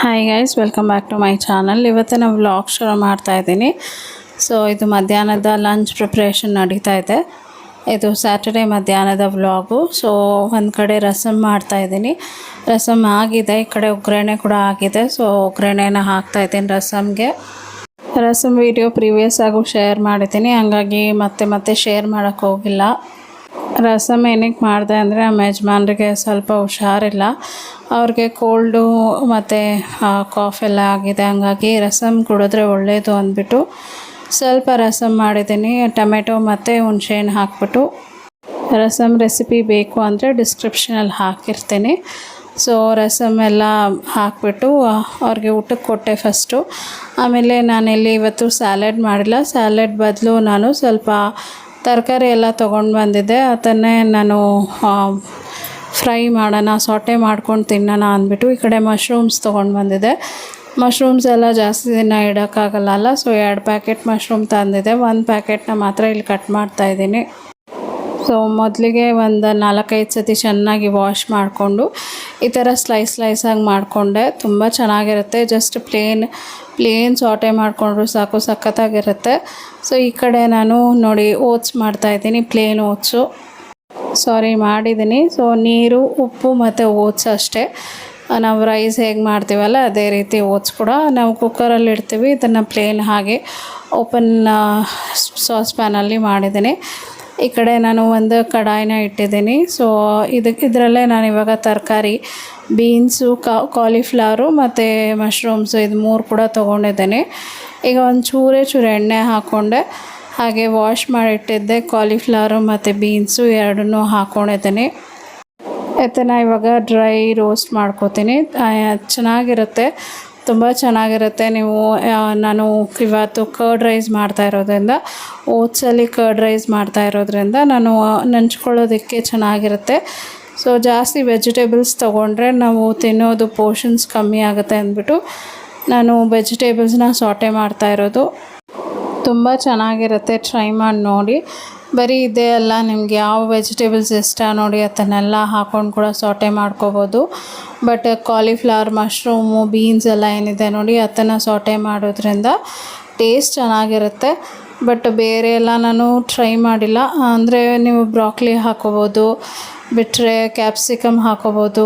Hi guys welcome back to my channel ಇವತ್ತು ನಾವು vlog ಶುರು ಮಾಡ್ತಾ ಇದ್ದೀನಿ. ಸೊ ಇದು ಮಧ್ಯಾಹ್ನದ ಲಂಚ್ ಪ್ರಿಪ್ರೇಷನ್ ನಡೀತಾ ಇದೆ. ಇದು ಸ್ಯಾಟರ್ಡೇ ಮಧ್ಯಾಹ್ನದ ವ್ಲಾಗು ಸೊ ಒಂದು ಕಡೆ ರಸಮ್ ಮಾಡ್ತಾ ಇದ್ದೀನಿ. ರಸಮ್ ಆಗಿದೆ, ಈ ಕಡೆ ಒಗ್ಗರಣೆ ಕೂಡ ಆಗಿದೆ. ಸೊ ಒಗ್ಗರಣೆನ ಹಾಕ್ತಾ ಇದ್ದೀನಿ ರಸಮ್ಗೆ ರಸಮ್ ವಿಡಿಯೋ ಪ್ರೀವಿಯಸ್ ಆಗು ಶೇರ್ ಮಾಡಿದ್ದೀನಿ. ಹಂಗಾಗಿ ಮತ್ತೆ ಮತ್ತೆ ಶೇರ್ ಮಾಡೋಕ್ಕೆ ಹೋಗಿಲ್ಲ. ರಸಮ್ ಏನಕ್ಕೆ ಮಾಡಿದೆ ಅಂದರೆ ನಮ್ಮ ಯಜಮಾನ್ರಿಗೆ ಸ್ವಲ್ಪ ಹುಷಾರಿಲ್ಲ. ಅವ್ರಿಗೆ ಕೋಲ್ಡು ಮತ್ತು ಕಾಫ್ ಎಲ್ಲ ಆಗಿದೆ. ಹಂಗಾಗಿ ರಸಮ್ ಕುಡಿದ್ರೆ ಒಳ್ಳೆಯದು ಅಂದ್ಬಿಟ್ಟು ಸ್ವಲ್ಪ ರಸಮ್ ಮಾಡಿದ್ದೀನಿ. ಟೊಮೆಟೊ ಮತ್ತು ಹುಣ್ಸೆಹಣ್ಣು ಹಾಕ್ಬಿಟ್ಟು ರಸಮ್ ರೆಸಿಪಿ ಬೇಕು ಅಂದರೆ ಡಿಸ್ಕ್ರಿಪ್ಷನಲ್ಲಿ ಹಾಕಿರ್ತೀನಿ. ಸೊ, ರಸಮ್ ಎಲ್ಲ ಹಾಕ್ಬಿಟ್ಟು ಅವ್ರಿಗೆ ಊಟಕ್ಕೆ ಕೊಟ್ಟೆ ಫಸ್ಟು. ಆಮೇಲೆ ನಾನಿಲ್ಲಿ ಇವತ್ತು ಸ್ಯಾಲೆಡ್ ಮಾಡಿಲ್ಲ. ಸ್ಯಾಲೆಡ್ ಬದಲು ನಾನು ಸ್ವಲ್ಪ ತರಕಾರಿ ಎಲ್ಲ ತೊಗೊಂಡು ಬಂದಿದ್ದೆ. ಅದನ್ನೇ ನಾನು ಫ್ರೈ ಮಾಡೋಣ ಸೊಟ್ಟೆ ಮಾಡ್ಕೊಂಡು ತಿನ್ನೋಣ ಅಂದ್ಬಿಟ್ಟು ಈ ಕಡೆ ಮಶ್ರೂಮ್ಸ್ ತೊಗೊಂಡು ಬಂದಿದ್ದೆ. ಮಶ್ರೂಮ್ಸ್ ಎಲ್ಲ ಜಾಸ್ತಿ ದಿನ ಇಡೋಕ್ಕಾಗಲ್ಲ ಸೊ ಎರಡು ಪ್ಯಾಕೆಟ್ ಮಶ್ರೂಮ್ ತಂದಿದೆ ಒಂದು ಪ್ಯಾಕೆಟ್ನ ಮಾತ್ರ ಇಲ್ಲಿ ಕಟ್ ಮಾಡ್ತಾಯಿದ್ದೀನಿ ಸೊ ಮೊದಲಿಗೆ ಒಂದು ನಾಲ್ಕೈದು ಸತಿ ಚೆನ್ನಾಗಿ ವಾಶ್ ಮಾಡಿಕೊಂಡು ಈ ಥರ ಸ್ಲೈಸ್ ಸ್ಲೈಸಾಗಿ ಮಾಡಿಕೊಂಡೆ. ತುಂಬ ಚೆನ್ನಾಗಿರುತ್ತೆ. ಜಸ್ಟ್ ಪ್ಲೇನ್ ಪ್ಲೇನ್ ಸಾಟೆ ಮಾಡಿಕೊಂಡ್ರು ಸಾಕು, ಸಖತ್ತಾಗಿರುತ್ತೆ. ಸೊ ಈ ಕಡೆ ನಾನು ನೋಡಿ ಓಟ್ಸ್ ಮಾಡ್ತಾಯಿದ್ದೀನಿ ಪ್ಲೇನ್ ಓಟ್ಸು ಸಾರಿ ಮಾಡಿದ್ದೀನಿ. ಸೊ ನೀರು, ಉಪ್ಪು ಮತ್ತು ಓಟ್ಸ್ ಅಷ್ಟೇ. ನಾವು ರೈಸ್ ಹೇಗೆ ಮಾಡ್ತೀವಲ್ಲ, ಅದೇ ರೀತಿ ಓಟ್ಸ್ ಕೂಡ ನಾವು ಕುಕ್ಕರಲ್ಲಿ ಇಡ್ತೀವಿ. ಇದನ್ನು ಪ್ಲೇನ್ ಹಾಗೆ ಓಪನ್ ಸಾಸ್ ಪ್ಯಾನಲ್ಲಿ ಮಾಡಿದ್ದೀನಿ. ಈ ಕಡೆ ನಾನು ಒಂದು ಕಡಾಯಿನ ಇಟ್ಟಿದ್ದೀನಿ. ಸೊ ಇದಕ್ಕೆ ಇದರಲ್ಲೇ ನಾನು ಇವಾಗ ತರಕಾರಿ ಬೀನ್ಸು ಕಾಲಿಫ್ಲವರು ಮತ್ತು ಮಶ್ರೂಮ್ಸು ಇದು ಮೂರು ಕೂಡ ತೊಗೊಂಡಿದ್ದೀನಿ. ಈಗ ಒಂದು ಚೂರೇ ಚೂರು ಎಣ್ಣೆ ಹಾಕ್ಕೊಂಡೆ ಹಾಗೆ ವಾಶ್ ಮಾಡಿಟ್ಟಿದ್ದೆ. ಕಾಲಿಫ್ಲವರು ಮತ್ತು ಬೀನ್ಸು ಎರಡನ್ನೂ ಹಾಕ್ಕೊಂಡಿದ್ದೀನಿ ನಾನು ಇವಾಗ ಡ್ರೈ ರೋಸ್ಟ್ ಮಾಡ್ಕೋತೀನಿ. ಚೆನ್ನಾಗಿರುತ್ತೆ. ತುಂಬ ಚೆನ್ನಾಗಿರುತ್ತೆ. ನೀವು ನಾನು ಇವತ್ತು ಕರ್ಡ್ ರೈಸ್ ಮಾಡ್ತಾ ಇರೋದ್ರಿಂದ, ಓಟ್ಸಲ್ಲಿ ಕರ್ಡ್ ರೈಸ್ ಮಾಡ್ತಾ ಇರೋದ್ರಿಂದ ನಾನು ನಂಚ್ಕೊಳ್ಳೋದಕ್ಕೆ ಚೆನ್ನಾಗಿರುತ್ತೆ. ಸೊ ಜಾಸ್ತಿ ವೆಜಿಟೇಬಲ್ಸ್ ತೊಗೊಂಡ್ರೆ ನಾವು ತಿನ್ನೋದು ಪೋರ್ಷನ್ಸ್ ಕಮ್ಮಿ ಆಗುತ್ತೆ ಅಂದ್ಬಿಟ್ಟು ನಾನು ವೆಜಿಟೇಬಲ್ಸ್ನ ಸಾಟೆ ಮಾಡ್ತಾ ಇರೋದು. ತುಂಬ ಚೆನ್ನಾಗಿರುತ್ತೆ. ಟ್ರೈ ಮಾಡಿ ನೋಡಿ. ಬರೀ ಇದೆ ಅಲ್ಲ, ನಿಮಗೆ ಯಾವ ವೆಜಿಟೇಬಲ್ಸ್ ಇಷ್ಟ ನೋಡಿ ಅದನ್ನೆಲ್ಲ ಹಾಕೊಂಡು ಕೂಡ ಸಾಟೆ ಮಾಡ್ಕೋಬೋದು. ಬಟ್ ಕಾಲಿಫ್ಲವರ್ ಮಶ್ರೂಮು ಬೀನ್ಸ್ ಎಲ್ಲ ಏನಿದೆ ನೋಡಿ ಅದನ್ನು ಸಾಟೆ ಮಾಡೋದ್ರಿಂದ ಟೇಸ್ಟ್ ಚೆನ್ನಾಗಿರುತ್ತೆ. ಬಟ್ ಬೇರೆ ಎಲ್ಲ ನಾನು ಟ್ರೈ ಮಾಡಿಲ್ಲ. ಅಂದರೆ ನೀವು ಬ್ರಾಕ್ಲಿ ಹಾಕೋಬೋದು ಬಿಟ್ಟರೆ ಕ್ಯಾಪ್ಸಿಕಮ್ ಹಾಕೋಬೋದು,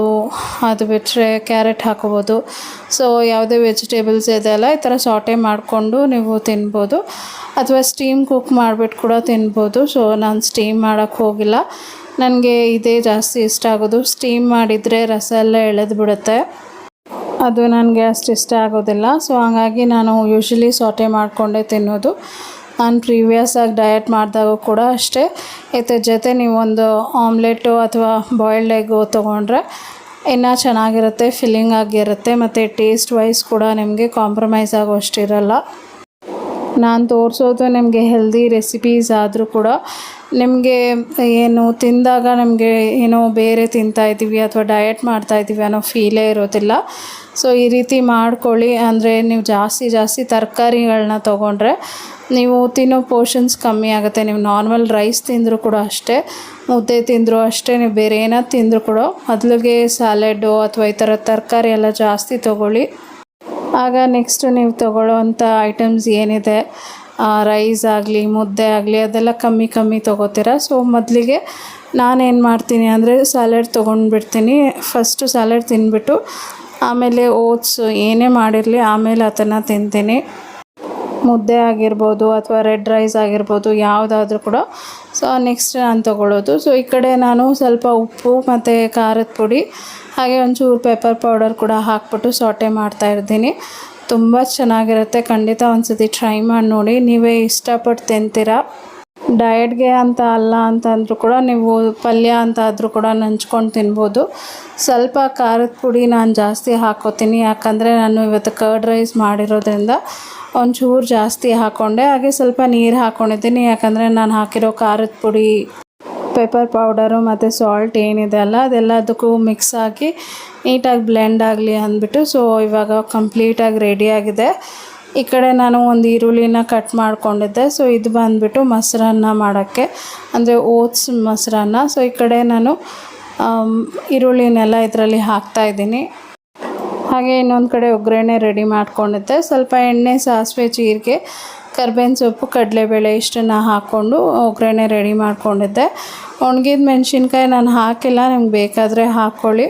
ಅದು ಬಿಟ್ಟರೆ ಕ್ಯಾರೆಟ್ ಹಾಕೋಬೋದು. ಸೊ ಯಾವುದೇ ವೆಜಿಟೇಬಲ್ಸ್ ಇದೆಯಲ್ಲ, ಈ ಥರ ಸಾಟೆ ಮಾಡಿಕೊಂಡು ನೀವು ತಿನ್ಬೋದು. ಅಥವಾ ಸ್ಟೀಮ್ ಕುಕ್ ಮಾಡಿಬಿಟ್ಟು ಕೂಡ ತಿನ್ಬೋದು. ಸೊ ನಾನು ಸ್ಟೀಮ್ ಮಾಡೋಕ್ಕೆ ಹೋಗಿಲ್ಲ. ನನಗೆ ಇದೇ ಜಾಸ್ತಿ ಇಷ್ಟ ಆಗೋದು. ಸ್ಟೀಮ್ ಮಾಡಿದರೆ ರಸ ಎಲ್ಲ ಎಳೆದು ಬಿಡುತ್ತೆ ಅದು ನನಗೆ ಅಷ್ಟು ಇಷ್ಟ ಆಗೋದಿಲ್ಲ. ಸೊ ಹಾಗಾಗಿ ನಾನು ಯೂಶ್ವಲಿ ಸಾಟೆ ಮಾಡಿಕೊಂಡೇ ತಿನ್ನೋದು. ನಾನು ಪ್ರೀವಿಯಸ್ಸಾಗಿ ಡಯಟ್ ಮಾಡಿದಾಗ ಕೂಡ ಅಷ್ಟೇ. ಇದ್ರ ಜೊತೆ ನೀವೊಂದು ಆಮ್ಲೆಟು ಅಥವಾ ಬಾಯ್ಲ್ಡ್ ಎಗ್ಗು ತೊಗೊಂಡ್ರೆ ಇನ್ನೂ ಚೆನ್ನಾಗಿರುತ್ತೆ ಫಿಲ್ಲಿಂಗ್ ಆಗಿರುತ್ತೆ ಮತ್ತು ಟೇಸ್ಟ್ ವೈಸ್ ಕೂಡ ನಿಮಗೆ ಕಾಂಪ್ರಮೈಸ್ ಆಗೋ ಅಷ್ಟಿರಲ್ಲ ನಾನು ತೋರಿಸೋದು ನಿಮಗೆ ಹೆಲ್ದಿ ರೆಸಿಪೀಸ್ ಆದರೂ ಕೂಡ ನಿಮಗೆ ಏನು ತಿಂದಾಗ ನಮಗೆ ಏನೋ ಬೇರೆ ತಿಂತಾಯಿದ್ದೀವಿ ಅಥವಾ ಡಯಟ್ ಮಾಡ್ತಾ ಇದ್ದೀವಿ ಅನ್ನೋ ಫೀಲೇ ಇರೋದಿಲ್ಲ. ಸೊ ಈ ರೀತಿ ಮಾಡ್ಕೊಳ್ಳಿ, ಅಂದರೆ ನೀವು ಜಾಸ್ತಿ ಜಾಸ್ತಿ ತರಕಾರಿಗಳನ್ನ ತೊಗೊಂಡ್ರೆ ನೀವು ತಿನ್ನೋ ಪೋರ್ಷನ್ಸ್ ಕಮ್ಮಿ ಆಗುತ್ತೆ. ನೀವು ನಾರ್ಮಲ್ ರೈಸ್ ತಿಂದರೂ ಕೂಡ ಅಷ್ಟೇ, ಮುದ್ದೆ ತಿಂದರೂ ಅಷ್ಟೇ, ನೀವು ಬೇರೆ ಏನಾದ್ರು ತಿಂದರೂ ಕೂಡ ಮೊದಲಿಗೆ ಸ್ಯಾಲೆಡ್ಡು ಅಥವಾ ಈ ಥರ ತರಕಾರಿ ಎಲ್ಲ ಜಾಸ್ತಿ ತೊಗೊಳ್ಳಿ. ಆಗ ನೆಕ್ಸ್ಟ್ ನೀವು ತೊಗೊಳ್ಳೋವಂಥ ಐಟಮ್ಸ್ ಏನಿದೆ ರೈಸ್ ಆಗಲಿ, ಮುದ್ದೆ ಆಗಲಿ, ಅದೆಲ್ಲ ಕಮ್ಮಿ ಕಮ್ಮಿ ತೊಗೋತೀರ? ಸೊ ಮೊದಲಿಗೆ ನಾನೇನು ಮಾಡ್ತೀನಿ ಅಂದರೆ ಸ್ಯಾಲೆಡ್ ತೊಗೊಂಡ್ಬಿಡ್ತೀನಿ. ಫಸ್ಟು ಸ್ಯಾಲೆಡ್ ತಿಂದ್ಬಿಟ್ಟು ಆಮೇಲೆ ಓಟ್ಸು ಏನೇ ಮಾಡಿರಲಿ ಆಮೇಲೆ ಅದನ್ನು ತಿಂತೀನಿ. ಮುದ್ದೆ ಆಗಿರ್ಬೋದು ಅಥವಾ ರೆಡ್ ರೈಸ್ ಆಗಿರ್ಬೋದು ಯಾವುದಾದ್ರೂ ಕೂಡ. ಸೊ ನೆಕ್ಸ್ಟ್ ನಾನು ತೊಗೊಳ್ಳೋದು. ಸೊ ಈ ಕಡೆ ನಾನು ಸ್ವಲ್ಪ ಉಪ್ಪು ಮತ್ತು ಖಾರದ ಪುಡಿ, ಹಾಗೆ ಒಂಚೂರು ಪೆಪ್ಪರ್ ಪೌಡರ್ ಕೂಡ ಹಾಕ್ಬಿಟ್ಟು ಸಾಟೆ ಮಾಡ್ತಾ ಇರ್ತೀನಿ. ತುಂಬ ಚೆನ್ನಾಗಿರುತ್ತೆ. ಖಂಡಿತ ಒಂದು ಸತಿ ಟ್ರೈ ಮಾಡಿ ನೋಡಿ. ನೀವೇ ಇಷ್ಟಪಟ್ಟು ತಿಂತೀರ? ಡಯಟ್ಗೆ ಅಂತ ಅಲ್ಲ ಅಂತಂದರೂ ಕೂಡ ನೀವು ಪಲ್ಯ ಅಂತ ಆದರೂ ಕೂಡ ನಂಚ್ಕೊಂಡು ತಿನ್ಬೋದು. ಸ್ವಲ್ಪ ಖಾರದ ಪುಡಿ ನಾನು ಜಾಸ್ತಿ ಹಾಕೋತೀನಿ. ಯಾಕಂದರೆ ನಾನು ಇವತ್ತು ಕರ್ಡ್ ರೈಸ್ ಮಾಡಿರೋದ್ರಿಂದ ಒಂಚೂರು ಜಾಸ್ತಿ ಹಾಕ್ಕೊಂಡೆ ಹಾಗೆ ಸ್ವಲ್ಪ ನೀರು ಹಾಕ್ಕೊಂಡಿದ್ದೀನಿ ಯಾಕಂದರೆ ನಾನು ಹಾಕಿರೋ ಖಾರದ ಪುಡಿ ಪೆಪ್ಪರ್ ಪೌಡರು ಮತ್ತು ಸಾಲ್ಟ್ ಏನಿದೆ ಅಲ್ಲ, ಅದೆಲ್ಲದಕ್ಕೂ ಮಿಕ್ಸ್ ಹಾಕಿ ನೀಟಾಗಿ ಬ್ಲೆಂಡ್ ಆಗಲಿ ಅಂದ್ಬಿಟ್ಟು ಸೊ ಇವಾಗ ಕಂಪ್ಲೀಟಾಗಿ ರೆಡಿಯಾಗಿದೆ ಈ ಕಡೆ ನಾನು ಒಂದು ಈರುಳ್ಳಿನ ಕಟ್ ಮಾಡಿಕೊಂಡಿದ್ದೆ. ಸೊ ಇದು ಬಂದುಬಿಟ್ಟು ಮೊಸರನ್ನ ಮಾಡೋಕ್ಕೆ. ಅಂದರೆ ಓಟ್ಸ್ ಮೊಸರನ್ನ. ಸೊ ಈ ಕಡೆ ನಾನು ಈರುಳ್ಳಿನೆಲ್ಲ ಇದರಲ್ಲಿ ಹಾಕ್ತಾಯಿದ್ದೀನಿ ಹಾಗೆ ಇನ್ನೊಂದು ಕಡೆ ಒಗ್ಗರಣೆ ರೆಡಿ ಮಾಡ್ಕೊಂಡಿದ್ದೆ. ಸ್ವಲ್ಪ ಎಣ್ಣೆ, ಸಾಸಿವೆ, ಜೀರಿಗೆ, ಕರ್ಬೇವಿನ ಸೊಪ್ಪು, ಕಡಲೆಬೇಳೆ ಇಷ್ಟನ್ನು ಹಾಕ್ಕೊಂಡು ಒಗ್ಗರಣೆ ರೆಡಿ ಮಾಡ್ಕೊಂಡಿದ್ದೆ. ಒಣಗಿದ ಮೆಣಸಿನ್ಕಾಯಿ ನಾನು ಹಾಕಿಲ್ಲ. ನಿಮ್ಗೆ ಬೇಕಾದರೆ ಹಾಕ್ಕೊಳ್ಳಿ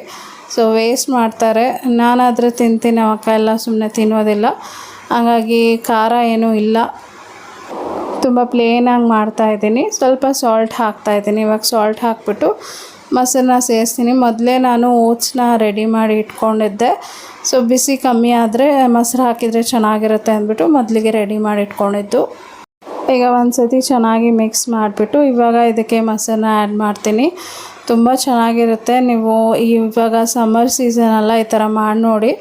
ಸೊ ವೇಸ್ಟ್ ಮಾಡ್ತಾರೆ. ನಾನಾದರೆ ತಿಂತೀನಿ. ಅವಕ್ಕ ಎಲ್ಲ ಸುಮ್ಮನೆ ತಿನ್ನೋದಿಲ್ಲ. ಹಾಗಾಗಿ ಖಾರ ಏನೂ ಇಲ್ಲ. ತುಂಬ ಪ್ಲೇನಾಗಿ ಮಾಡ್ತಾಯಿದ್ದೀನಿ ಸ್ವಲ್ಪ ಸಾಲ್ಟ್ ಹಾಕ್ತಾಯಿದ್ದೀನಿ ಇವಾಗ ಸಾಲ್ಟ್ ಹಾಕ್ಬಿಟ್ಟು ಮೊಸರನ್ನ ಸೇರಿಸ್ತೀನಿ ಮೊದಲೇ ನಾನು ಓಟ್ಸ್ನ ರೆಡಿ ಮಾಡಿ ಇಟ್ಕೊಂಡಿದ್ದೆ. ಸೊ ಬಿಸಿ ಕಮ್ಮಿ ಆದರೆ ಮೊಸರು ಹಾಕಿದರೆ ಚೆನ್ನಾಗಿರುತ್ತೆ ಅಂದ್ಬಿಟ್ಟು ಮೊದಲಿಗೆ ರೆಡಿ ಮಾಡಿ ಇಟ್ಕೊಂಡಿದ್ದು. ಈಗ ಒಂದು ಸತಿ ಚೆನ್ನಾಗಿ ಮಿಕ್ಸ್ ಮಾಡಿಬಿಟ್ಟು ಇವಾಗ ಇದಕ್ಕೆ ಮೊಸರನ್ನ ಆ್ಯಡ್ ಮಾಡ್ತೀನಿ. ತುಂಬ ಚೆನ್ನಾಗಿರುತ್ತೆ. ನೀವು ಇವಾಗ ಸಮ್ಮರ್ ಸೀಸನ್ ಅಲ್ಲ ಈ ಥರ ಮಾಡಿ ನೋಡಿ.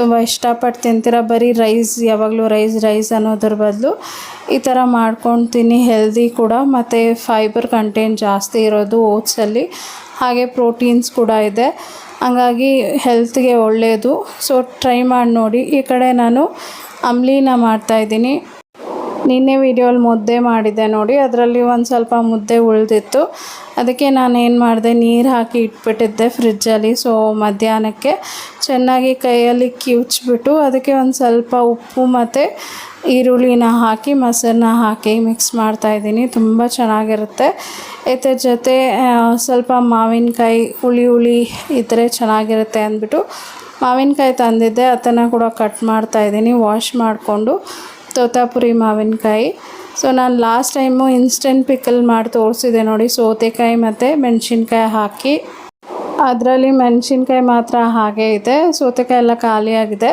ತುಂಬ ಇಷ್ಟಪಟ್ಟು ತಿಂತೀರ ಬರೀ ರೈಸ್, ಯಾವಾಗಲೂ ರೈಸ್ ರೈಸ್ ಅನ್ನೋದ್ರ ಬದಲು ಈ ಥರ ಮಾಡ್ಕೊಂಡು ತಿನ್ನಿ ಹೆಲ್ದಿ ಕೂಡ. ಮತ್ತು ಫೈಬರ್ ಕಂಟೆಂಟ್ ಜಾಸ್ತಿ ಇರೋದು ಓಟ್ಸಲ್ಲಿ ಹಾಗೆ ಪ್ರೋಟೀನ್ಸ್ ಕೂಡ ಇದೆ. ಹಾಗಾಗಿ ಹೆಲ್ತ್ಗೆ ಒಳ್ಳೆಯದು ಸೊ ಟ್ರೈ ಮಾಡಿ ನೋಡಿ. ಈ ಕಡೆ ನಾನು ಅಂಬ್ಲಿನ ಮಾಡ್ತಾಯಿದ್ದೀನಿ ನಿನ್ನೆ ವೀಡಿಯೋಲಿ ಮುದ್ದೆ ಮಾಡಿದ್ದೆ ನೋಡಿ, ಅದರಲ್ಲಿ ಒಂದು ಸ್ವಲ್ಪ ಮುದ್ದೆ ಉಳಿದಿತ್ತು. ಅದಕ್ಕೆ ನಾನು ಏನು ಮಾಡಿದೆ, ನೀರು ಹಾಕಿ ಇಟ್ಬಿಟ್ಟಿದ್ದೆ ಫ್ರಿಜ್ಜಲ್ಲಿ. ಸೊ ಮಧ್ಯಾಹ್ನಕ್ಕೆ ಚೆನ್ನಾಗಿ ಕೈಯಲ್ಲಿ ಕಿವುಚ್ಬಿಟ್ಟು ಅದಕ್ಕೆ ಒಂದು ಸ್ವಲ್ಪ ಉಪ್ಪು ಮತ್ತು ಈರುಳ್ಳಿನ ಹಾಕಿ ಮೊಸರನ್ನ ಹಾಕಿ ಮಿಕ್ಸ್ ಮಾಡ್ತಾಯಿದ್ದೀನಿ ತುಂಬ ಚೆನ್ನಾಗಿರುತ್ತೆ. ಇದ್ರ ಜೊತೆ ಸ್ವಲ್ಪ ಮಾವಿನಕಾಯಿ ಹುಳಿ ಹುಳಿ ಇದ್ದರೆ ಚೆನ್ನಾಗಿರುತ್ತೆ ಅಂದ್ಬಿಟ್ಟು ಮಾವಿನಕಾಯಿ ತಂದಿದ್ದೆ. ಅದನ್ನು ಕೂಡ ಕಟ್ ಮಾಡ್ತಾಯಿದ್ದೀನಿ ವಾಶ್ ಮಾಡಿಕೊಂಡು. ತೋತಾಪುರಿ ಮಾವಿನಕಾಯಿ. ಸೊ ನಾನು ಲಾಸ್ಟ್ ಟೈಮು ಇನ್ಸ್ಟೆಂಟ್ ಪಿಕಲ್ ಮಾಡಿ ತೋರಿಸಿದೆ ನೋಡಿ. ಸೌತೆಕಾಯಿ ಮತ್ತು ಮೆಣಸಿನ್ಕಾಯಿ ಹಾಕಿ. ಅದರಲ್ಲಿ ಮೆಣಸಿನ್ಕಾಯಿ ಮಾತ್ರ ಹಾಗೆ ಇದೆ. ಸೌತೆಕಾಯಿ ಎಲ್ಲ ಖಾಲಿಯಾಗಿದೆ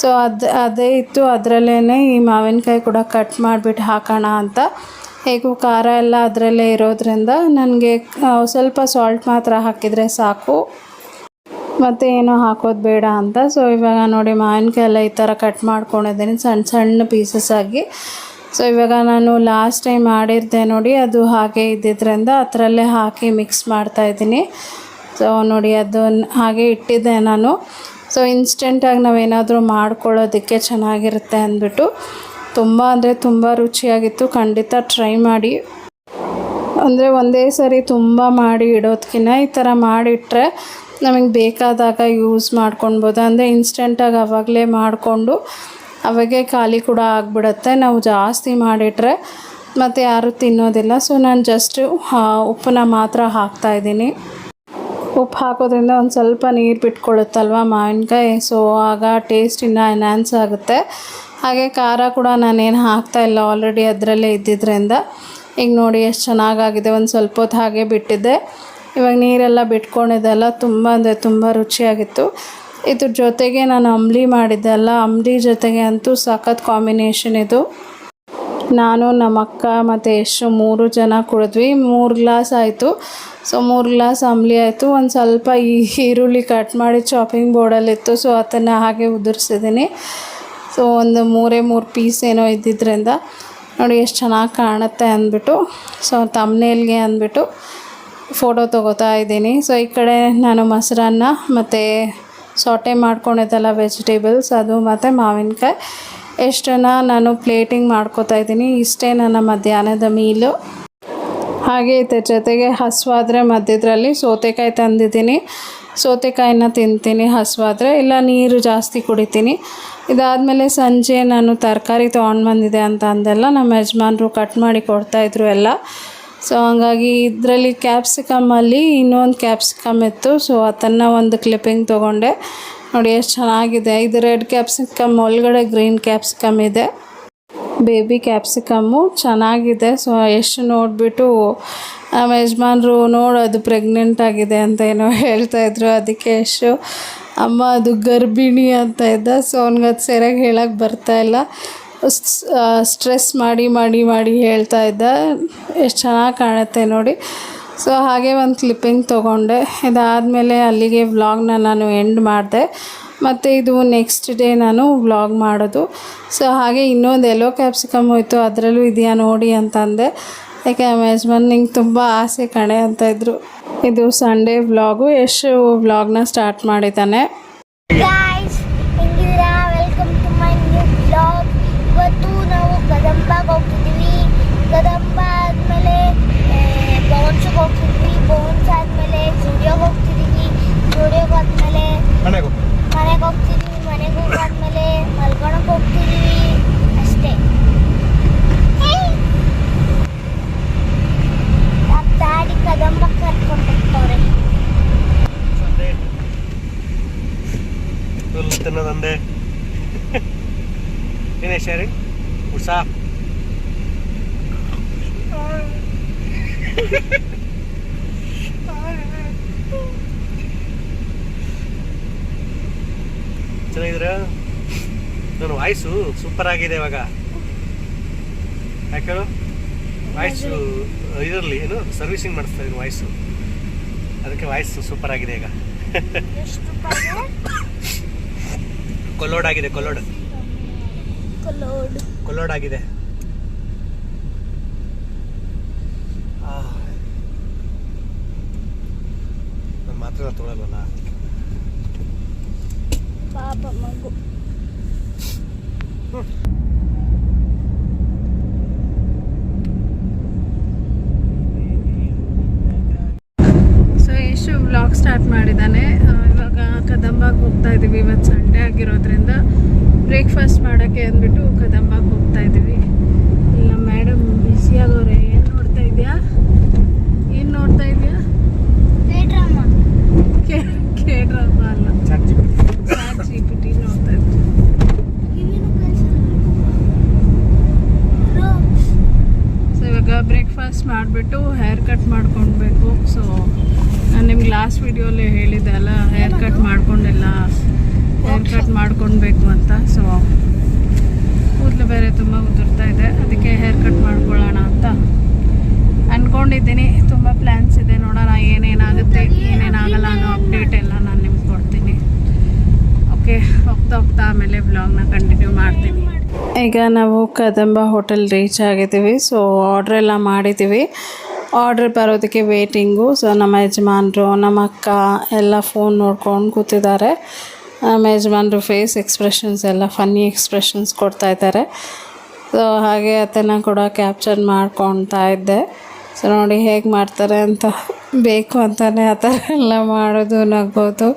ಸೊ ಅದು, ಅದೇ ಇತ್ತು. ಅದರಲ್ಲೇ ಈ ಮಾವಿನಕಾಯಿ ಕೂಡ ಕಟ್ ಮಾಡಿಬಿಟ್ಟು ಹಾಕೋಣ ಅಂತ. ಹೇಗೂ ಖಾರ ಎಲ್ಲ ಅದರಲ್ಲೇ ಇರೋದ್ರಿಂದ ನನಗೆ ಸ್ವಲ್ಪ ಸಾಲ್ಟ್ ಮಾತ್ರ ಹಾಕಿದರೆ ಸಾಕು. ಮತ್ತು ಏನು ಹಾಕೋದು ಬೇಡ ಅಂತ. ಸೊ ಇವಾಗ ನೋಡಿ ಮಾವಿನಕಾಯಿ ಎಲ್ಲ ಈ ಥರ ಕಟ್ ಮಾಡ್ಕೊಂಡಿದ್ದೀನಿ ಸಣ್ಣ ಸಣ್ಣ ಪೀಸಸ್ ಆಗಿ. ಸೊ ಇವಾಗ ನಾನು ಲಾಸ್ಟ್ ಟೈಮ್ ಮಾಡಿರ್ದೆ ನೋಡಿ, ಅದು ಹಾಗೆ ಇದ್ದಿದ್ದರಿಂದ ಅದರಲ್ಲೇ ಹಾಕಿ ಮಿಕ್ಸ್ ಮಾಡ್ತಾಯಿದ್ದೀನಿ ಸೊ ನೋಡಿ ಅದು ಹಾಗೆ ಇಟ್ಟಿದ್ದೆ ನಾನು. ಸೊ ಇನ್ಸ್ಟೆಂಟಾಗಿ ನಾವೇನಾದರೂ ಮಾಡ್ಕೊಳ್ಳೋದಕ್ಕೆ ಚೆನ್ನಾಗಿರುತ್ತೆ ಅಂದ್ಬಿಟ್ಟು, ತುಂಬ ಅಂದರೆ ತುಂಬ ರುಚಿಯಾಗಿತ್ತು. ಖಂಡಿತ ಟ್ರೈ ಮಾಡಿ. ಅಂದರೆ ಒಂದೇ ಸರಿ ತುಂಬ ಮಾಡಿ ಇಡೋದಕ್ಕಿಂತ ಈ ಥರ ಮಾಡಿಟ್ರೆ ನಮಗೆ ಬೇಕಾದಾಗ ಯೂಸ್ ಮಾಡ್ಕೊಳ್ಬೋದು ಅಂದರೆ ಇನ್ಸ್ಟೆಂಟಾಗಿ ಆವಾಗಲೇ ಮಾಡಿಕೊಂಡು ಅವಾಗೆ ಖಾಲಿ ಕೂಡ ಆಗಿಬಿಡುತ್ತೆ. ನಾವು ಜಾಸ್ತಿ ಮಾಡಿಟ್ರೆ ಮತ್ತು ಯಾರೂ ತಿನ್ನೋದಿಲ್ಲ. ಸೊ ನಾನು ಜಸ್ಟ್ ಉಪ್ಪನ್ನ ಮಾತ್ರ ಹಾಕ್ತಾಯಿದ್ದೀನಿ ಉಪ್ಪು ಹಾಕೋದ್ರಿಂದ ಒಂದು ಸ್ವಲ್ಪ ನೀರು ಬಿಟ್ಕೊಳ್ಳುತ್ತಲ್ವ ಮಾವಿನಕಾಯಿ? ಸೊ ಆಗ ಟೇಸ್ಟ್ ಇನ್ನೂ ಎನ್ಹಾನ್ಸ್ ಆಗುತ್ತೆ. ಹಾಗೆ ಖಾರ ಕೂಡ ನಾನೇನು ಹಾಕ್ತಾಯಿಲ್ಲ ಆಲ್ರೆಡಿ ಅದರಲ್ಲೇ ಇದ್ದಿದ್ದರಿಂದ ಈಗ ನೋಡಿ ಎಷ್ಟು ಚೆನ್ನಾಗಾಗಿದೆ. ಒಂದು ಸ್ವಲ್ಪ ಹೊತ್ತು ಹಾಗೆ ಬಿಟ್ಟಿದ್ದೆ. ಇವಾಗ ನೀರೆಲ್ಲ ಬಿಟ್ಕೊಂಡಿದ್ದೆಲ್ಲ ತುಂಬ ಅಂದರೆ ತುಂಬ ರುಚಿಯಾಗಿತ್ತು. ಇದ್ರ ಜೊತೆಗೆ ನಾನು ಅಂಬ್ಲಿ ಮಾಡಿದ್ದೆ ಅಲ್ಲ, ಅಂಬ್ಲಿ ಜೊತೆಗೆ ಅಂತೂ ಸಖತ್ ಕಾಂಬಿನೇಷನ್ ಇದು. ನಾನು, ನಮ್ಮ ಅಕ್ಕ ಮತ್ತು ಎಷ್ಟು ಮೂರು ಜನ ಕುಡಿದ್ವಿ. ಮೂರು ಗ್ಲಾಸ್ ಆಯಿತು. ಸೊ ಮೂರು ಗ್ಲಾಸ್ ಅಂಬ್ಲಿ ಆಯಿತು. ಒಂದು ಸ್ವಲ್ಪ ಈ ಈರುಳ್ಳಿ ಕಟ್ ಮಾಡಿ ಚಾಪಿಂಗ್ ಬೋರ್ಡಲ್ಲಿತ್ತು ಸೊ ಅದನ್ನು ಹಾಗೆ ಉದುರಿಸಿದ್ದೀನಿ. ಸೊ ಒಂದು ಮೂರೇ ಮೂರು ಪೀಸ್ ಏನೋ ಇದ್ದಿದ್ದರಿಂದ ನೋಡಿ, ಎಷ್ಟು ಚೆನ್ನಾಗಿ ಕಾಣುತ್ತೆ ಅಂದ್ಬಿಟ್ಟು. ಸೊ ತಮ್ಮನೇಲ್ಗೆ ಅಂದ್ಬಿಟ್ಟು. ಫೋಟೋ ತೊಗೋತಾ ಇದ್ದೀನಿ. ಸೊ ಈ ಕಡೆ ನಾನು ಮೊಸರನ್ನ ಮತ್ತು ಸಾಟೆ ಮಾಡ್ಕೊಂಡಿದ್ದಲ್ಲ ವೆಜಿಟೇಬಲ್ಸ್ ಅದು ಮತ್ತು ಮಾವಿನಕಾಯಿ. ಎಷ್ಟನ್ನ ನಾನು ಪ್ಲೇಟಿಂಗ್ ಮಾಡ್ಕೋತಾ ಇದ್ದೀನಿ. ಇಷ್ಟೇ ನನ್ನ ಮಧ್ಯಾಹ್ನದ ಮೀಲು ಹಾಗೆ ಇದ್ರ ಜೊತೆಗೆ ಹಸುವಾದರೆ ಮಧ್ಯದ್ರಲ್ಲಿ ಸೌತೆಕಾಯಿ ತಂದಿದ್ದೀನಿ. ಸೌತೆಕಾಯಿನ ತಿಂತೀನಿ ಹಸುವಾದರೆ ಇಲ್ಲ, ನೀರು ಜಾಸ್ತಿ ಕುಡಿತೀನಿ. ಇದಾದಮೇಲೆ ಸಂಜೆ ನಾನು ತರಕಾರಿ ತೊಗೊಂಡು ಬಂದಿದೆ ಅಂತ ಅಂದೆಲ್ಲ ನಮ್ಮ ಯಜಮಾನರು ಕಟ್ ಮಾಡಿ ಕೊಡ್ತಾಯಿದ್ರು ಎಲ್ಲ. ಸೊ ಹಂಗಾಗಿ ಇದರಲ್ಲಿ ಕ್ಯಾಪ್ಸಿಕಮ್ಮಲ್ಲಿ ಇನ್ನೊಂದು ಕ್ಯಾಪ್ಸಿಕಮ್ ಇತ್ತು. ಸೊ ಅದನ್ನು ಒಂದು ಕ್ಲಿಪ್ಪಿಂಗ್ ತೊಗೊಂಡೆ. ನೋಡಿ, ಎಷ್ಟು ಚೆನ್ನಾಗಿದೆ. ಇದು ರೆಡ್ ಕ್ಯಾಪ್ಸಿಕಮ್ ಒಳಗಡೆ ಗ್ರೀನ್ ಕ್ಯಾಪ್ಸಿಕಮ್ ಇದೆ. ಬೇಬಿ ಕ್ಯಾಪ್ಸಿಕಮ್ಮು ಚೆನ್ನಾಗಿದೆ. ಸೊ ಎಷ್ಟು ನೋಡಿಬಿಟ್ಟು, ನಮ್ಮ ಯಜಮಾನ್ರು, ನೋಡು, ಅದು ಪ್ರೆಗ್ನೆಂಟ್ ಆಗಿದೆ ಅಂತ ಏನೋ ಹೇಳ್ತಾಯಿದ್ರು ಅದಕ್ಕೆ ಎಷ್ಟು, ಅಮ್ಮ, ಅದು ಗರ್ಭಿಣಿ ಅಂತ ಇದ್ದ. ಸೊ ಅವ್ನಿಗೆ ಅದು ಸರಿಯಾಗಿ ಹೇಳಕ್ಕೆ ಬರ್ತಾಯಿಲ್ಲ ಸ್ಟ್ರೆಸ್ ಮಾಡಿ ಮಾಡಿ ಮಾಡಿ ಹೇಳ್ತಾ ಇದ್ದ. ಎಷ್ಟು ಚೆನ್ನಾಗಿ ಕಾಣುತ್ತೆ ನೋಡಿ. ಸೊ ಹಾಗೆ ಒಂದು ಕ್ಲಿಪ್ಪಿಂಗ್ ತೊಗೊಂಡೆ. ಇದಾದಮೇಲೆ ಅಲ್ಲಿಗೆ ವ್ಲಾಗ್ನ ನಾನು ಎಂಡ್ ಮಾಡಿದೆ. ಮತ್ತು ಇದು ನೆಕ್ಸ್ಟ್ ಡೇ ನಾನು ವ್ಲಾಗ್ ಮಾಡೋದು. ಸೊ ಹಾಗೆ ಇನ್ನೊಂದು ಎಲ್ಲೋ ಕ್ಯಾಪ್ಸಿಕಮ್ ಹೋಯಿತು. ಅದರಲ್ಲೂ ಇದೆಯಾ ನೋಡಿ ಅಂತಂದೆ. ಯಾಕೆ ನಮ್ಮ ಯಜಮಾನ್ ನಿಂಗೆ ತುಂಬ ಆಸೆ ಕಣೆ ಅಂತ ಇದ್ದರು ಇದು ಸಂಡೇ ವ್ಲಾಗು ಯಶ್ ವ್ಲಾಗ್ನ ಸ್ಟಾರ್ಟ್ ಮಾಡಿದ್ದಾನೆ. ಕದಂಬಾಗ ಹೋಗ್ತಿದ್ವಿ ಕದಂಬ ಆದಮೇಲೆ ಬೌನ್ಸಿಗೆ ಹೋಗ್ತಿದ್ವಿ. ಬೌನ್ಸ್ ಆದಮೇಲೆ ಜುಡಿಯೋಗೆ ಹೋಗ್ತಿದ್ವಿ. ಜುಡಿಯೋಗೆ ಹೋದ್ಮೇಲೆ ಮನೆಗೆ ಮನೆಗೆ ಹೋಗ್ತಿದ್ವಿ. ಮನೆಗೆ ಹೋಗಾದ್ಮೇಲೆ ಮಲ್ಕೊಳಕ್ಕೆ ಹೋಗ್ತಿದ್ವಿ ಅಷ್ಟೇ. ತಾಡಿ ಕದಂಬ ಕರ್ಕೊಂಡು ಹೋಗ್ತವ್ರೆ ತಿನ್ನೋದಂದೆ. ಏನೇ ಶೇರಿಂಗ್ ಉಡ್ಸಾ ಚೆನ್ನಾಗಿದ್ರ ನನ್ನ ವಾಯ್ಸು ಸೂಪರ್ ಆಗಿದೆ ಇವಾಗ. ಯಾಕೆ? ವಾಯ್ಸು ಇದರಲ್ಲಿ ಏನು ಸರ್ವಿಸಿಂಗ್ ಮಾಡಿಸ್ತಾ ಇದ್ದೀನಿ ವಾಯ್ಸು. ಅದಕ್ಕೆ ವಾಯ್ಸ್ ಸೂಪರ್ ಆಗಿದೆ ಈಗ. ಕೊಲ್ಲೋಡ್ ಆಗಿದೆ ಕೊಲ್ಲೋಡ್. ಕೊಲ್ಲೋಡ್ ಆಗಿದೆ. ನಾನು ಮಾತ್ರ ತೊಗೊಳಲ್ವಲ್ಲ ಪಾಪ ಮಗು. ಸೊ ಯಶು ವ್ಲಾಗ್ ಸ್ಟಾರ್ಟ್ ಮಾಡಿದ್ದಾನೆ. ಇವಾಗ ಕದಂಬಾಗ ಹೋಗ್ತಾ ಇದ್ದೀವಿ ಇವತ್ತು ಸಂಡೇ ಆಗಿರೋದ್ರಿಂದ ಬ್ರೇಕ್ಫಾಸ್ಟ್ ಮಾಡೋಕ್ಕೆ ಅಂದ್ಬಿಟ್ಟು ಕದಂಬಾಗ ಹೋಗ್ತಾ ಇದ್ದೀವಿ ಇಲ್ಲ ಮೇಡಮ್ ಬಿಸಿಯಾಗೋರೆ ಏನು ನೋಡ್ತಾ ಇದೆಯಾ? ಏನು ನೋಡ್ತಾ ಇದೆಯಾ? ಕೆ ಕೆ ಅಲ್ಲ? ಚಾಟ್ ನೋಡ್ತಾ ಸೊ ಇವಾಗ ಬ್ರೇಕ್ಫಾಸ್ಟ್ ಮಾಡಿಬಿಟ್ಟು ಹೇರ್ ಕಟ್ ಮಾಡ್ಕೊಳ್ಬೇಕು ಸೊ ನಾನು ನಿಮ್ಗೆ ಲಾಸ್ಟ್ ವಿಡಿಯೋಲಿ ಹೇಳಿದ್ದೆ ಅಲ್ಲ ಹೇರ್ ಕಟ್ ಮಾಡ್ಕೊಂಡೆಲ್ಲ ಹೇರ್ ಕಟ್ ಮಾಡ್ಕೊಳ್ಬೇಕು ಅಂತ. ಸೊ ಕೂದಲು ಬೇರೆ ತುಂಬ ಉದುರ್ತಾ ಇದೆ. ಅದಕ್ಕೆ ಹೇರ್ ಕಟ್ ಮಾಡ್ಕೊಳ್ಳೋಣ ಅಂತ. ಅಂದ್ಕೊಂಡಿದ್ದೀನಿ ತುಂಬ ಪ್ಲ್ಯಾನ್ಸ್ ಇದೆ. ನೋಡೋಣ ಏನೇನಾಗುತ್ತೆ, ಏನೇನಾಗಲ್ಲ ಅನ್ನೋ ಅಪ್ಡೇಟ್ ಎಲ್ಲ ನಾನು ನಿಮ್ಗೆ ಕೊಡ್ತೀನಿ. ಓಕೆ ಹೋಗ್ತಾ ಹೋಗ್ತಾ ಆಮೇಲೆ ಬ್ಲಾಗ್ನ ಕಂಟಿನ್ಯೂ ಮಾಡ್ತೀನಿ. ಈಗ ನಾವು ಕದಂಬ ಹೋಟೆಲ್ ರೀಚ್ ಆಗಿದ್ದೀವಿ. ಸೊ ಆರ್ಡ್ರ್ ಎಲ್ಲ ಮಾಡಿದ್ದೀವಿ. ಆರ್ಡ್ರ್ ಬರೋದಕ್ಕೆ ವೇಟಿಂಗು ಸೊ ನಮ್ಮ ಯಜಮಾನರು, ನಮ್ಮ ಅಕ್ಕ ಎಲ್ಲ ಫೋನ್ ನೋಡ್ಕೊಂಡು ಕೂತಿದ್ದಾರೆ. ನಮ್ಮ ಯಜಮಾನರು ಫೇಸ್ ಎಕ್ಸ್ಪ್ರೆಷನ್ಸ್ ಎಲ್ಲ ಫನ್ನಿ ಎಕ್ಸ್ಪ್ರೆಷನ್ಸ್ ಕೊಡ್ತಾ ಇದ್ದಾರೆ. ಸೊ ಹಾಗೆ ಅದನ್ನು ಕೂಡ ಕ್ಯಾಪ್ಚರ್ ಮಾಡ್ಕೊತಾ ಇದ್ದೆ. ಸೊ ನೋಡಿ ಹೇಗೆ ಮಾಡ್ತಾರೆ ಅಂತ ಬೇಕು ಅಂತಲೇ ಆ ಥರ ಎಲ್ಲ ಮಾಡೋದು ನಗ್ಬೋದು.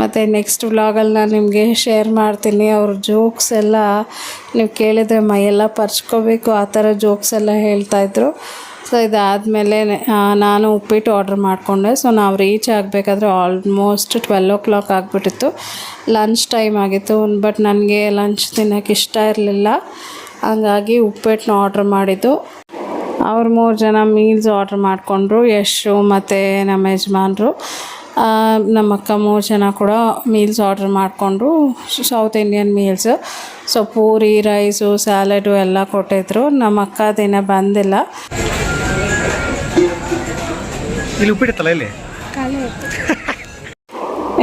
ಮತ್ತು ನೆಕ್ಸ್ಟ್ ವ್ಲಾಗಲ್ಲಿ ನಾನು ನಿಮಗೆ ಶೇರ್ ಮಾಡ್ತೀನಿ. ಅವ್ರ ಜೋಕ್ಸ್ ಎಲ್ಲ ನೀವು ಕೇಳಿದರೆ ಮೈಯೆಲ್ಲ ಪರ್ಚ್ಕೋಬೇಕು. ಆ ಥರ ಜೋಕ್ಸ್ ಎಲ್ಲ ಹೇಳ್ತಾಯಿದ್ರು ಸೊ ಇದಾದಮೇಲೆ ನಾನು ಉಪ್ಪಿಟ್ಟು ಆರ್ಡ್ರ್ ಮಾಡಿಕೊಂಡೆ. ಸೊ ನಾವು ರೀಚ್ ಆಗಬೇಕಾದ್ರೆ ಆಲ್ಮೋಸ್ಟ್ ಟ್ವೆಲ್ ಓ ಕ್ಲಾಕ್ ಆಗಿಬಿಟ್ಟಿತ್ತು. ಲಂಚ್ ಟೈಮ್ ಆಗಿತ್ತು. ಬಟ್ ನನಗೆ ಲಂಚ್ ತಿನ್ನೋಕ್ಕೆ ಇಷ್ಟ ಇರಲಿಲ್ಲ. ಹಂಗಾಗಿ ಉಪ್ಪಿಟ್ಟನ್ನ ಆರ್ಡ್ರ್ ಮಾಡಿದ್ದು. ಅವ್ರು ಮೂರು ಜನ ಮೀಲ್ಸ್ ಆರ್ಡ್ರ್ ಮಾಡಿಕೊಂಡ್ರು ಯಶು ಮತ್ತು ನಮ್ಮ ಯಜಮಾನರು. ನಮ್ಮಕ್ಕ ನಮ್ಮ ಅಕ್ಕ ಮೂರು ಜನ ಕೂಡ ಮೀಲ್ಸ್ ಆರ್ಡ್ರ್ ಮಾಡಿಕೊಂಡ್ರು South Indian meals so puri rice salad ಎಲ್ಲ ಕೊಟ್ಟಿದ್ರು. ನಮ್ಮ ಅಕ್ಕ ದಿನ ಬಂದಿಲ್ಲ. ಇಲ್ಲಿ ಇಲ್ಲಿ?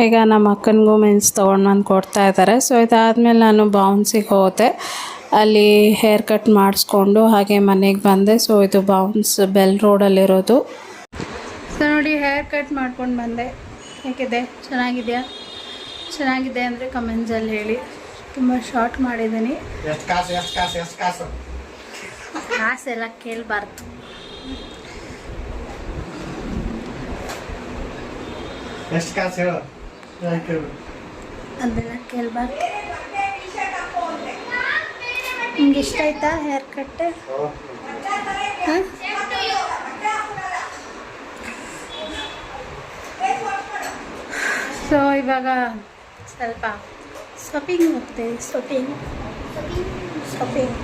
ಈಗ ನಮ್ಮ ಅಕ್ಕನಿಗೂ ಮೀನ್ಸ್ ತೊಗೊಂಡು ಬಂದು ಕೊಡ್ತಾ ಇದ್ದಾರೆ ಸೊ ಇದಾದಮೇಲೆ ನಾನು ಬೌನ್ಸಿಗೆ ಹೋದೆ. ಅಲ್ಲಿ ಹೇರ್ ಕಟ್ ಮಾಡಿಸ್ಕೊಂಡು ಹಾಗೆ ಮನೆಗೆ ಬಂದೆ. ಸೊ ಇದು ಬೌನ್ಸ್ ಬೆಲ್ ರೋಡಲ್ಲಿರೋದು ಸೊ ನೋಡಿ ಹೇರ್ ಕಟ್ ಮಾಡ್ಕೊಂಡು ಬಂದೆ. ಹೇಗಿದೆ? ಚೆನ್ನಾಗಿದೆಯಾ? ಚೆನ್ನಾಗಿದೆ ಅಂದರೆ ಕಮೆಂಟ್ಸಲ್ಲಿ ಹೇಳಿ. ತುಂಬ ಶಾರ್ಟ್ ಮಾಡಿದ್ದೀನಿ. ಎಷ್ಟು ಕಾಸು ಎಷ್ಟು ಕಾಸು ಎಷ್ಟು ಕಾಸು? ಕಾಸೆಲ್ಲ ಕೇಳಬಾರ್ದು. ಅದೆಲ್ಲ ಕೇಳಬಾರ್ದು. ನಿಮ್ಗೆ ಇಷ್ಟ ಆಯ್ತಾ ಹೇರ್ ಕಟ್ ಹಾಂ? ಸೊ ಇವಾಗ ಸ್ವಲ್ಪ ಶಾಪಿಂಗ್ ಹೋಗ್ತೇವೆ ಶಾಪಿಂಗ್ ಶಾಪಿಂಗ್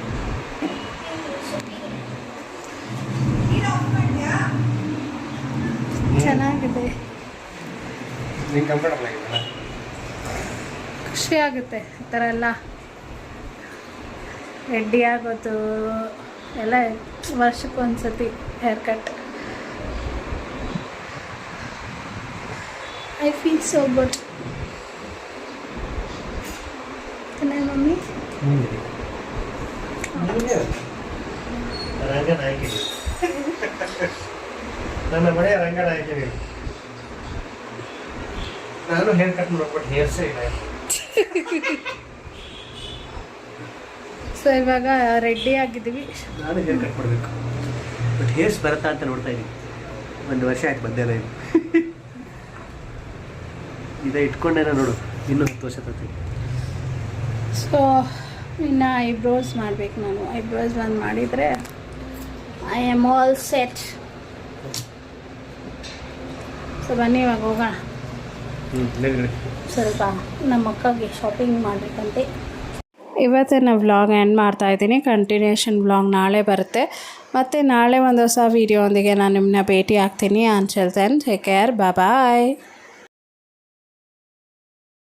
ಚೆನ್ನಾಗಿದೆ. ಖುಷಿ ಆಗುತ್ತೆ ಈ ಥರ ಎಲ್ಲ. ರೆಡಿ ಆಗೋದು ಎಲ್ಲ ವರ್ಷಕ್ಕೊಂದ್ಸತಿ hair cut I feel so good mummy Ranganayaki ನನ್ನ ಮನೆಯ ರಂಗನಾಯಕಿ ನೀನು ನಾನು ಹೇರ್ ಕಟ್ ಮಾಡ್ಬಿಟ್ಟು ಹೇರ್ಸೇ ಇಲ್ಲ. ಸೊ ಇವಾಗ ರೆಡಿ ಆಗಿದ್ದೀವಿ. ನಾನು ಹೇರ್ ಕಟ್ ಮಾಡಬೇಕು. ಬಟ್ ಹೇರ್ಸ್ ಬರುತ್ತಾ ಅಂತ ನೋಡ್ತಾ ಇದ್ದೀನಿ ಒಂದು ವರ್ಷ ಆಯ್ತು ಬಂದೇ ಇಲ್ಲ ಇದು ಇದೇ ಇಟ್ಕೊಂಡೇನ ನೋಡು. ಇನ್ನೂ ಹತ್ತು ವರ್ಷ ತರ್ತೀನಿ. ಸೊ ಇನ್ನು ಐಬ್ರೋಸ್ ಮಾಡಬೇಕು ನಾನು. ಐಬ್ರೋಸ್ ಒಂದು ಮಾಡಿದರೆ I am all set so ಬನ್ನಿ ಇವಾಗ ಹೋಗೋಣ. ಸ್ವಲ್ಪ ನಮ್ಮ ಅಕ್ಕಗೆ ಶಾಪಿಂಗ್ ಮಾಡಬೇಕಂತೆ. ಇವತ್ತಿನ ವ್ಲಾಗ್ ಎಂಡ್ ಮಾಡ್ತಾ ಇದ್ದೀನಿ. ಕಂಟಿನ್ಯೂಷನ್ ವ್ಲಾಗ್ ನಾಳೆ ಬರುತ್ತೆ. ಮತ್ತು ನಾಳೆ ಒಂದು ಹೊಸ ವೀಡಿಯೋ ಒಂದಿಗೆ ನಾನು ನಿಮ್ಮನ್ನ ಭೇಟಿ ಆಗ್ತೀನಿ ಅನ್ಚಲ್ ದೆನ್ ಟೇಕ್ ಕೇರ್ ಬಾಯ್